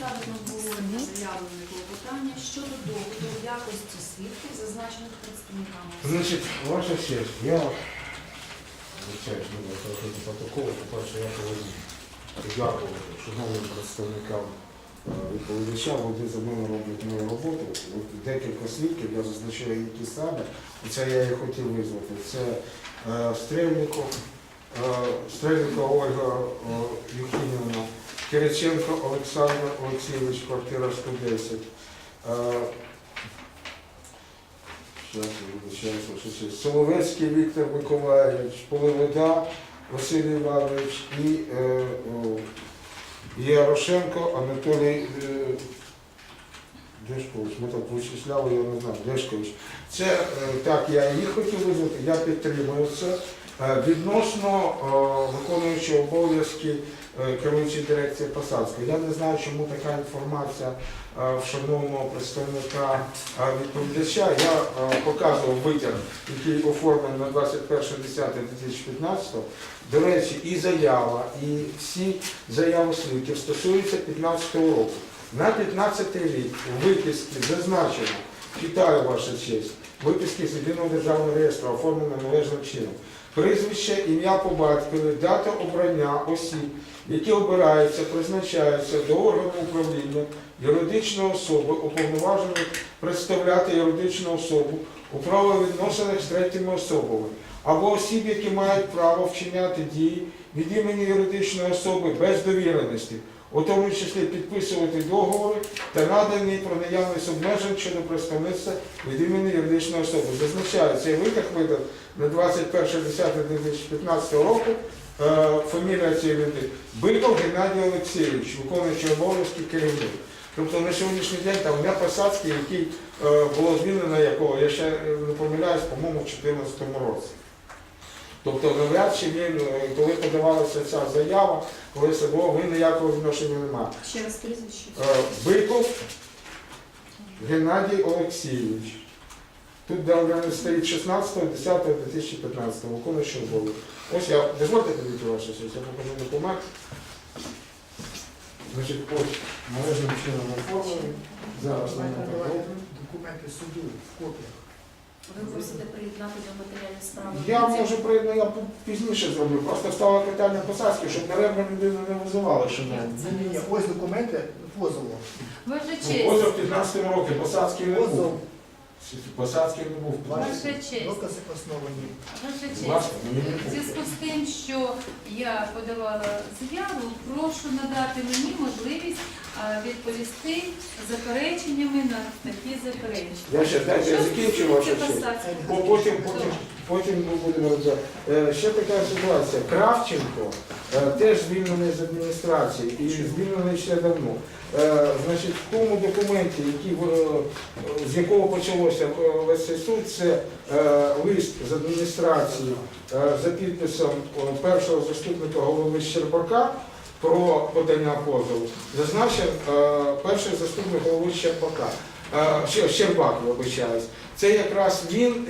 на обговорення заявлене клопотання щодо доводу якості свідків, зазначених представниками. Значить, ваша честь, я звичайно, протоколу, по-перше, я повинен подякувати шановним представникам е, відповідача, вони за мене роблять мою роботу. Декілька свідків, я зазначаю, які саме, і це я і хотів визвати. Це е, Стрельников, е, Стрельникова Ольга е, Юхімівна, Кириченко Олександр Олексійович, квартира 110. Е. Соловецький Віктор Миколаївич, Поливода Василь Іванович і е, Ярошенко Анатолій е, Дешкович. Ми так вичисляли, я не знаю, Дешкович. Це так, я їх хотів визвати, я підтримую це. Е, Відносно е, виконуючого обов'язки е, керуючої дирекції Посадської. Я не знаю, чому така інформація в шановного представника відповідача. Я показував витяг, який оформлений на 21.10.2015. До речі, і заява, і всі заяви свідків стосуються 15 року. На 15 рік у виписці зазначено, читаю ваша честь, виписки з єдиного державного реєстру оформлено належним чином. Прізвище, ім'я по батькові, дата обрання осіб, які обираються, призначаються до органу управління юридичної особи, уповноважених представляти юридичну особу у правовідносинах з третіми особами, або осіб, які мають право вчиняти дії від імені юридичної особи без довіреності, у тому числі підписувати договори та надані про наявність обмежень щодо представництва від імені юридичної особи. Зазначаю, цей витяг видав на 21.10.2015 року. Е, Фамілія цієї людини Биков Геннадій Олексійович, виконуючий обов'язки керівник. Тобто на сьогоднішній день там я Посадський, який е, було звільнено якого, я ще не помиляюсь, по-моєму, в 2014 році. Тобто навряд чи він, е, коли подавалася ця заява, коли це було, він ніякого відношення не має. Ще раз прізвище. Е, Биков Геннадій Олексійович. Тут де він стоїть 16.10.2015, виконуючий обов'язок. Ось я, дозвольте подивіться вашу честь, я покажу документ. Значить, ось належним чином оформлений. Зараз покажу. Документи суду в копіях. Ви просите приєднати до матеріальної справи. Я можу приєднати, я пізніше зроблю. Просто стало питання посадки, щоб даремно людину не визивали, що не. ні, ні, ось документи позову. Ви вже честь, Позов 15 років, посадський не був. Позов, Посадський не був. Ваша честь. докази основані. ваша честь. В зв'язку з тим, що я подавала заяву, прошу надати мені можливість відповісти запереченнями на такі заперечення. Я ще дайте, я закінчу вашу честь. Бо Потім, потім, потім ми будемо розглядати. Е, Ще така ситуація. Кравченко теж звільнений з адміністрації і звільнений ще давно. Е, Значить, в тому документі, який, з якого почалося е, весь цей суд, це е, лист з адміністрації е, за підписом е, першого заступника голови Щербака про подання позову. Зазначив е, перший заступник голови Щербака. Е, Щербак, вибачаюсь. Це якраз він. е,